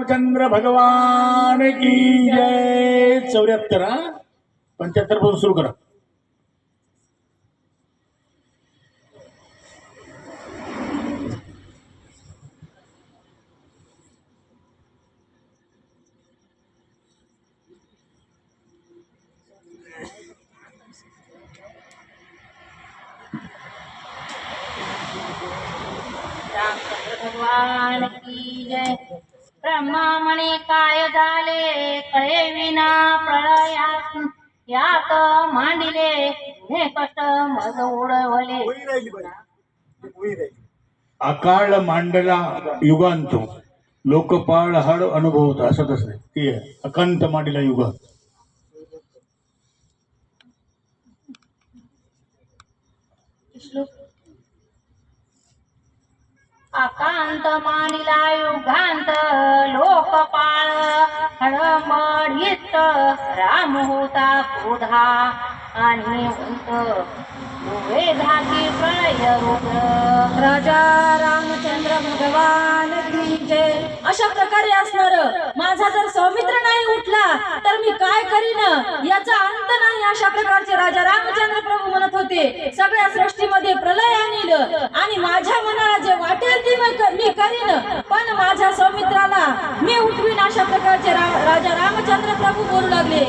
रामचंद्र भगवान की जय। चौऱ्याहत्तर हा? पंच्याहत्तर पासून सुरू करा. भगवान की जय। ब्रह्मा म्हणे काय झाले कळे विना प्रळयात यात मांडिले हे कष्ट मज उडवले. अकाळ मांडला युगांत लोकपाळ हाड अनुभवत असं तसं ते आहे. अकंत मांडला युगात. आकांत मानिला युगांत लोकपाळ. हळमढीत राम होता क्रोधा. आणि उंट धाकी प्रळय रुद्र राजा रामचंद्र भगवान म्हणजे अशा प्रकारे असणार. माझा जर सौमित्र नाही उठला तर मी काय करीन? याचा अंत नाही अशा प्रकारचे राजा रामचंद्र प्रभू म्हणत होते. सगळ्या सृष्टीमध्ये प्रलय आणील. आणि माझ्या मनाला जे वाटेल ते मी मी करीन. पण माझ्या सौमित्राला मी उठवीन अशा प्रकारचे रा- राजा रामचंद्र प्रभू बोलू लागले.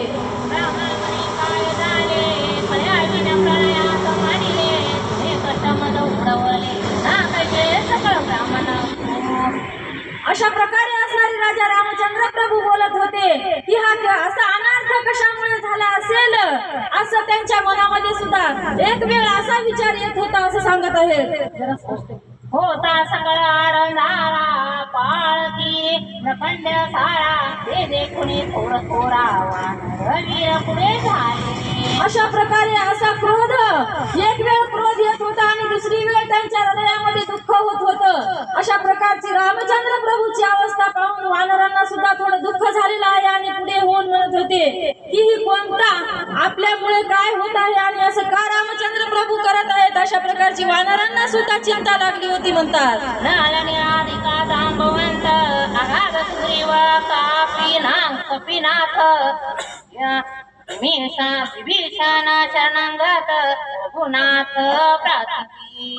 की हा असा अनर्थ कशामुळे झाला असेल असं त्यांच्या मनामध्ये सुद्धा एक वेळ असा विचार येत होता असं सांगत आहे होता सकळ पाळकी सारा ते देखुनी थोर थोरा रवीर पुढे झाले अशा प्रकारे असा क्रोध एक वेळ क्रोध येत होता आणि दुसरी वेळ त्यांच्या हृदयामध्ये प्रकारची रामचंद्र प्रभूची अवस्था पाहून वानरांना सुद्धा थोडं दुःख झालेलं आहे आणि पुढे होऊन म्हणत होते. की ही कोणता? आपल्यामुळे काय होत आहे आणि असं का रामचंद्र प्रभू करत आहेत? अशा प्रकारची वानरांना सुद्धा चिंता लागली होती म्हणतात. नालने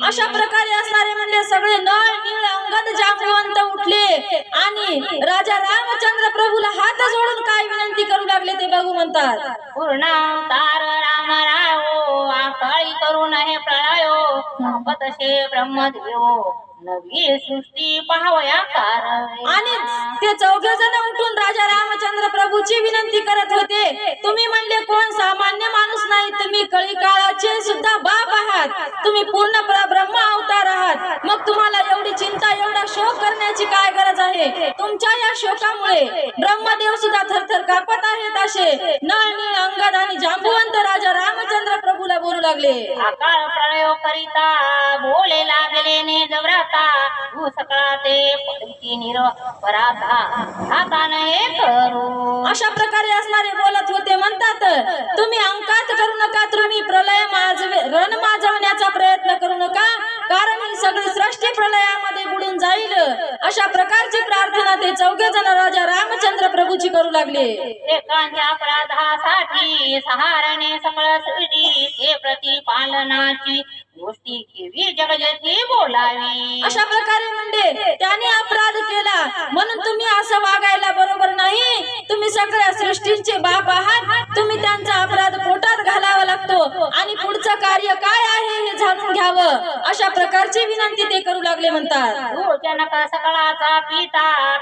अशा प्रकारे असणारे म्हणजे सगळे नळ नीळ अंगद जागवंत उठले आणि राजा रामचंद्र प्रभूला हात जोडून काय विनंती करू लागले ते बघू म्हणतात. पूर्ण तार राम रायो आकाळी करून हे प्रळयो ब्रह्मदेव. नवी सृष्टी आणि ते चौघे जण उठून राजा रामचंद्र प्रभूची विनंती करत होते. तुम्ही म्हणले कोण सामान्य माणूस नाही तुम्ही कळी काळाचे सुद्धा बाप आहात. तुम्ही पूर्ण ब्रह्म अवतार आहात. मग तुम्हाला एवढी चिंता एवढा शोक करण्याची काय गरज आहे? तुमच्या या शोकामुळे ब्रह्मदेव सुद्धा थरथर कापत आहेत असे. नळ नीळ अंगद आणि जांबुवंत राजा रामचंद्र प्रभूला बोलू लागले. अकाळ प्रळयो करिता बोले लागले ने जवराता सकळा ते निर पराता. आता हे करू. अशा प्रकारे असणारे बोलत होते म्हणतात तुम्ही अंकात करू नका तुम्ही प्रलय माजवे रण माजवण्याचा प्रयत्न करू नका. कारण ही सगळी सृष्टी प्रलयामध्ये जाईल अशा प्रकारची प्रार्थना ते चौघे जण राजा रामचंद्र प्रभूची करू लागले. एकांच्या अपराधासाठी सहारणे सकळ सृष्टी ते प्रतिपालनाची गोष्टी केवी जगजती बोलावी. अशा प्रकारे म्हणजे त्याने अपराध केला. म्हणून तुम्ही असं वागायला बरोबर नाही. तुम्ही सगळ्या सृष्टींचे बाप आहात. तुम्ही त्यांचा अपराध पोटात घालावा लागतो. आणि पुढचं कार्य काय आहे हे जाणून घ्यावं. अशा प्रकारची विनंती ते करू लागले म्हणतात. जनक सकळाचा पिता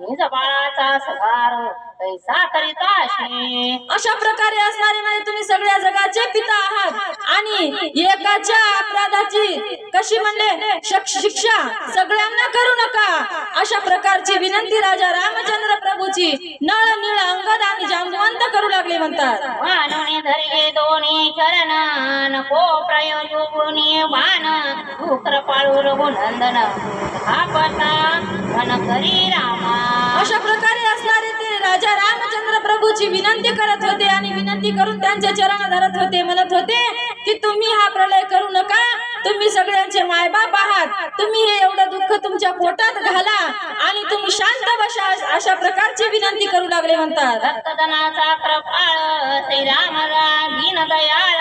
निरपराध. सगार कैसा करीताशी अशा प्रकारे असणारे म्हणजे तुम्ही सगळ्या जगाचे पिता आहात. आणि एकाच्या अपराधाची कशी म्हणले? शक- शिक्षा सगळ्यांना करू नका. अशा प्रकारची विनंती राजा रामचंद्र प्रभूची. नळ नीळ अंगद आणि जांबवंत करू लागले म्हणतात. धरले दोन्ही चरण नको रघुनंदन करी रामा. अशा प्रकारे असणारे ते राजा रामचंद्र प्रभूची विनंती करत होते आणि विनंती करून त्यांचे चरण धरत होते म्हणत होते की तुम्ही हा प्रलय करू नका. तुम्ही सगळ्यांचे मायबाप आहात. तुम्ही हे एवढं दुःख तुमच्या पोटात घाला. तुम्ही शांत बसा अशा प्रकारची विनंती करू लागले म्हणतात. रक्तदनाचा कृपाळ श्रीरामला दीन दयाळ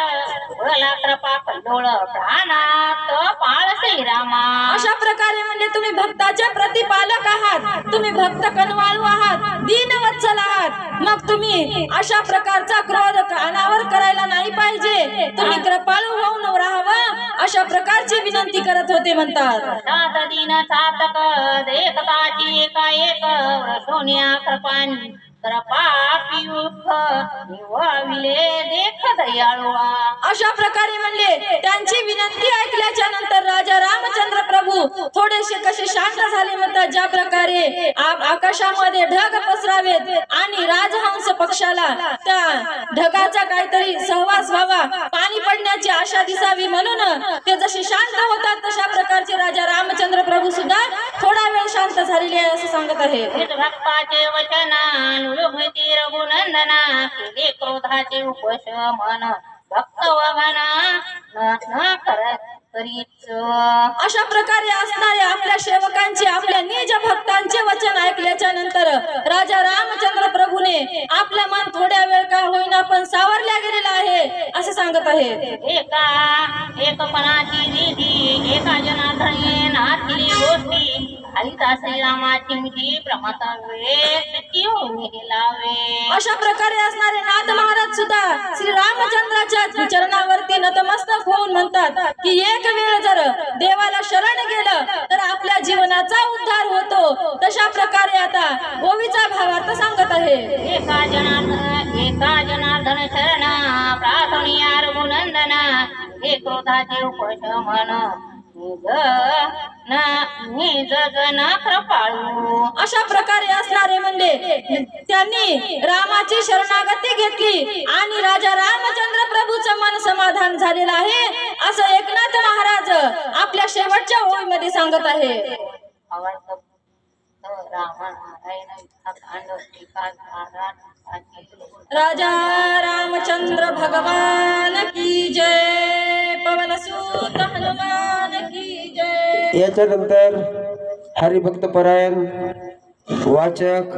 बोला कृपा कल्लोळ प्राणात पाळ श्रीरामा अशा प्रकारे म्हणजे तुम्ही भक्ताचे प्रतिपालक आहात. तुम्ही भक्त कनवाळू आहात. दीनवत्सल आहात. मग तुम्ही अशा प्रकारचा क्रोध अनावर करायला नाही पाहिजे. तुम्ही कृपाळू होऊन राहावं. अशा प्रकारची विनंती करत होते म्हणतात. एका एक सोन्या कृपानी अशा प्रकारे म्हणले त्यांची विनंती ऐकल्याच्या नंतर राजा रामचंद्र प्रभू थोडेसे कसे शांत झाले म्हणतात. ज्या प्रकारे आकाशामध्ये ढग पसरावेत आणि राजहंस पक्षाला त्या ढगाचा काहीतरी सहवास व्हावा पाणी पडण्याची आशा दिसावी म्हणून ते जसे शांत होतात तशा प्रकारचे राजा रामचंद्र प्रभू सुद्धा थोडा वेळ शांत झालेले आहे असं सांगत आहे. भक्ताचे वचना रघुनंदना केले क्रोधाचे उपशमन भक्त वमना न करत. करत. अशा प्रकारे असणारे आपल्या सेवकांचे आपल्या निज भक्तांचे वचन ऐकल्याच्या नंतर राजा रामचंद्र प्रभूने आपलं मन थोड्या वेळ का होईना पण सावरल्या गेलेलं आहे असं सांगत आहे. एका विधी एका जनार्दने नाथिली गोष्टी. अशा प्रकारे असणारे नाथ महाराज सुद्धा श्री रामचंद्राच्या चरणावरती नतमस्तक होऊन म्हणतात की एक वेळ जर देवाला शरण गेलं तर आपल्या जीवनाचा उद्धार होतो. तशा प्रकारे आता ओवीचा भावार्थ सांगत आहे. एका जनार्दन एका जनार्दन शरण प्रार्थनिया रघुनंदन हे क्रोधाचे उपशमन. अशा प्रकारे असणारे म्हणले त्यांनी रामाची शरणागती घेतली आणि राजा रामचंद्र प्रभूचं मन समाधान झालेलं आहे असं एकनाथ महाराज आपल्या शेवटच्या ओळीमध्ये सांगत आहे. राजा रामचंद्र भगवान की जय पवन सूत हनुमान. याच्यानंतर हरिभक्त परायण वाचक